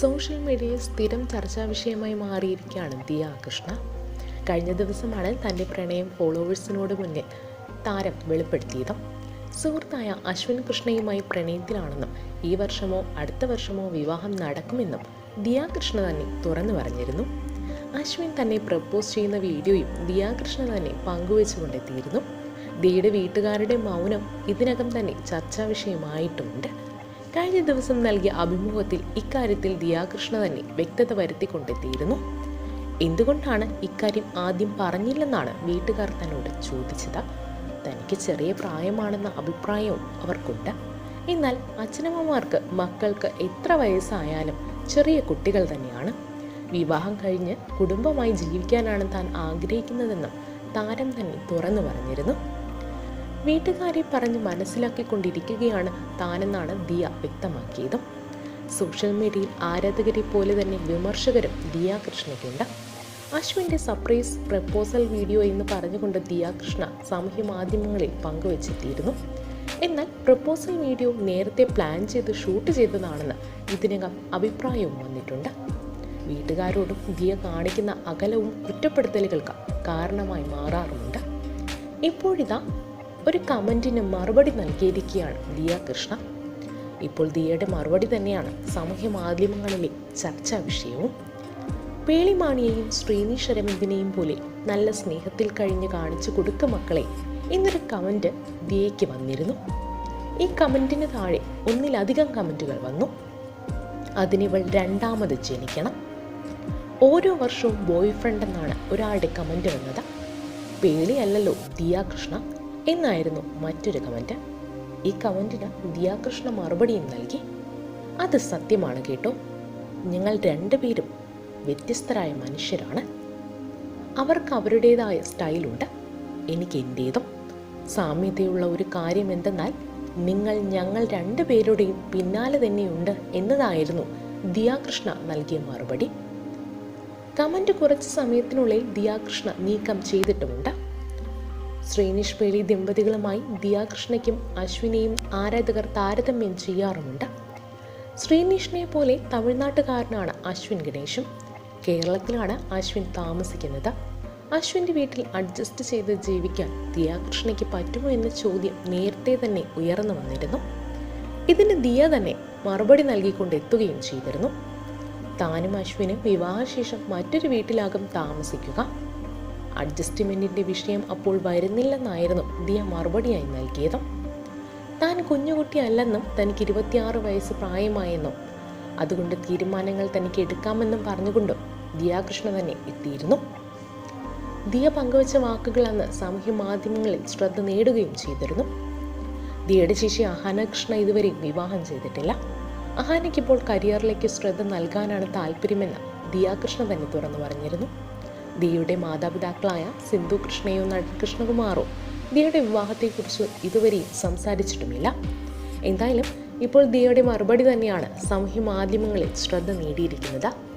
Social മീഡിയയിൽ സ്ഥിരം ചർച്ചാ വിഷയമായി മാറിയിരിക്കുകയാണ് ദിയ കൃഷ്ണ. കഴിഞ്ഞ ദിവസമാണ് തന്റെ പ്രണയം ഫോളോവേഴ്സിനോട് മുന്നിൽ താരം വെളിപ്പെടുത്തിയത്. സുഹൃത്തായ അശ്വിൻ കൃഷ്ണയുമായി പ്രണയത്തിലാണെന്നും ഈ വർഷമോ അടുത്ത വർഷമോ വിവാഹം നടക്കുമെന്നും ദിയ കൃഷ്ണ തന്നെ തുറന്നു പറഞ്ഞിരുന്നു. അശ്വിൻ തന്നെ പ്രപ്പോസ് ചെയ്യുന്ന വീഡിയോയും ദിയ കൃഷ്ണ തന്നെ പങ്കുവെച്ചുകൊണ്ടെത്തിയിരുന്നു. ദിയുടെ വീട്ടുകാരുടെ മൗനം ഇതിനകം തന്നെ ചർച്ചാ വിഷയമായിട്ടുമുണ്ട് കഴിഞ്ഞ ദിവസം നൽകിയ അഭിമുഖത്തിൽ ഇക്കാര്യത്തിൽ ദിയാകൃഷ്ണ തന്നെ വ്യക്തത വരുത്തിക്കൊണ്ടെത്തിയിരുന്നു. എന്തുകൊണ്ടാണ് ഇക്കാര്യം ആദ്യം പറഞ്ഞില്ലെന്നാണ് വീട്ടുകാർ തന്നോട് ചോദിച്ചത്? തനിക്ക് ചെറിയ പ്രായമാണെന്ന അഭിപ്രായവും അവർക്കുണ്ട്. എന്നാൽ അച്ഛനമ്മമാർക്ക് മക്കൾക്ക് എത്ര വയസ്സായാലും ചെറിയ കുട്ടികൾ തന്നെയാണ്. വിവാഹം കഴിഞ്ഞ് കുടുംബമായി ജീവിക്കാനാണ് താൻ ആഗ്രഹിക്കുന്നതെന്നും താരം തന്നെ തുറന്നു പറഞ്ഞിരുന്നു. വീട്ടുകാരെ പറഞ്ഞ് മനസ്സിലാക്കിക്കൊണ്ടിരിക്കുകയാണ് താനെന്നാണ് ദിയ വ്യക്തമാക്കിയത്. സോഷ്യൽ മീഡിയയിൽ ആരാധകരെ പോലെ തന്നെ വിമർശകരും ദിയ കൃഷ്ണയ്ക്കുണ്ട് അശ്വിന്റെ സർപ്രൈസ് പ്രപ്പോസൽ വീഡിയോ എന്ന് പറഞ്ഞുകൊണ്ട് ദിയ കൃഷ്ണ സാമൂഹ്യ മാധ്യമങ്ങളിൽ പങ്കുവച്ചെത്തിയിരുന്നു എന്നാൽ പ്രപ്പോസൽ വീഡിയോ നേരത്തെ പ്ലാൻ ചെയ്ത് ഷൂട്ട് ചെയ്തതാണെന്ന് ഇതിനകം അഭിപ്രായവും വന്നിട്ടുണ്ട്. വീട്ടുകാരോടും ദിയ കാണിക്കുന്ന അകലവും കുറ്റപ്പെടുത്തലുകൾക്ക് കാരണമായി മാറാറുമുണ്ട്. ഇപ്പോഴിതാ ഒരു കമന്റിന് മറുപടി നൽകിയിരിക്കുകയാണ് ദിയ കൃഷ്ണ. ഇപ്പോൾ ദിയയുടെ മറുപടി തന്നെയാണ് സാമൂഹ്യ മാധ്യമങ്ങളിലെ ചർച്ചാ വിഷയവും. പേളിമാണിയെയും ശ്രീനീഷ് രമന്തിനെയും പോലെ നല്ല സ്നേഹത്തിൽ കഴിഞ്ഞ് കാണിച്ചു കൊടുക്ക മക്കളെ എന്നൊരു കമന്റ് ദിയയ്ക്ക് വന്നിരുന്നു. ഈ കമന്റിന് താഴെ ഒന്നിലധികം കമന്റുകൾ വന്നു. അതിനിവൾ രണ്ടാമത് ജനിക്കണം. ഓരോ വർഷവും ബോയ് ഫ്രണ്ട് എന്നാണ് ഒരാളുടെ കമന്റ് വന്നത്. പേളിയല്ലല്ലോ ദിയ കൃഷ്ണ. എന്നായിരുന്നു മറ്റൊരു കമന്റ് ഈ കമന്റിന് ദിയാകൃഷ്ണ മറുപടിയും നൽകി. അത് സത്യമാണ് കേട്ടോ. ഞങ്ങൾ രണ്ടുപേരും വ്യത്യസ്തരായ മനുഷ്യരാണ്. അവർക്ക് അവരുടേതായ സ്റ്റൈലുണ്ട്. എനിക്ക് എന്റേതും സാമ്യതയുള്ള ഒരു കാര്യം എന്തെന്നാൽ നിങ്ങൾ ഞങ്ങൾ രണ്ടുപേരുടെയും പിന്നാലെ തന്നെയുണ്ട് എന്നതായിരുന്നു ദിയാകൃഷ്ണ നൽകിയ മറുപടി. കമന്റ് കുറച്ച് സമയത്തിനുള്ളിൽ ദിയാകൃഷ്ണ നീക്കം ചെയ്തിട്ടുമുണ്ട്. ശ്രീനിഷ് പേളി ദമ്പതികളുമായി ദിയാകൃഷ്ണയ്ക്കും അശ്വിനെയും ആരാധകർ താരതമ്യം ചെയ്യാറുമുണ്ട്. ശ്രീനിഷിനെ പോലെ തമിഴ്നാട്ടുകാരനാണ് അശ്വിൻ ഗണേശും കേരളത്തിലാണ് അശ്വിൻ താമസിക്കുന്നത്. അശ്വിന്റെ വീട്ടിൽ അഡ്ജസ്റ്റ് ചെയ്ത് ജീവിക്കാൻ ദിയാകൃഷ്ണയ്ക്ക് പറ്റുമോ എന്ന ചോദ്യം നേരത്തെ തന്നെ ഉയർന്നു വന്നിരുന്നു. ഇതിന് ദിയ തന്നെ മറുപടി നൽകിക്കൊണ്ട് എത്തുകയും ചെയ്തിരുന്നു. താനും അശ്വിനും വിവാഹശേഷം മറ്റൊരു വീട്ടിലാകും താമസിക്കുക. അഡ്ജസ്റ്റ്മെന്റിന്റെ വിഷയം അപ്പോൾ വരുന്നില്ലെന്നായിരുന്നു ദിയ മറുപടിയായി നൽകിയത്. താൻ കുഞ്ഞുകുട്ടിയല്ലെന്നും തനിക്ക് ഇരുപത്തിയാറ് വയസ്സ് പ്രായമായെന്നും അതുകൊണ്ട് തീരുമാനങ്ങൾ തനിക്ക് എടുക്കാമെന്നും പറഞ്ഞുകൊണ്ടും ദിയാകൃഷ്ണ തന്നെ എത്തിയിരുന്നു. ദിയ പങ്കുവച്ച വാക്കുകൾ അന്ന് സാമൂഹ്യ മാധ്യമങ്ങളിൽ ശ്രദ്ധ നേടുകയും ചെയ്തിരുന്നു. ദിയയുടെ ശിശി അഹാന കൃഷ്ണ ഇതുവരെയും വിവാഹം ചെയ്തിട്ടില്ല. അഹാനയ്ക്ക് ഇപ്പോൾ കരിയറിലേക്ക് ശ്രദ്ധ നൽകാനാണ് താല്പര്യമെന്ന് ദിയാകൃഷ്ണ തന്നെ തുറന്നു പറഞ്ഞിരുന്നു. ദിയയുടെ മാതാപിതാക്കളായ സിന്ധു കൃഷ്ണയോ നടൻ കൃഷ്ണകുമാറോ ദിയുടെ വിവാഹത്തെക്കുറിച്ച് ഇതുവരെയും സംസാരിച്ചിട്ടുമില്ല. എന്തായാലും ഇപ്പോൾ ദിയയുടെ മറുപടി തന്നെയാണ് സാമൂഹ്യ മാധ്യമങ്ങളിൽ ശ്രദ്ധ നേടിയിരിക്കുന്നത്.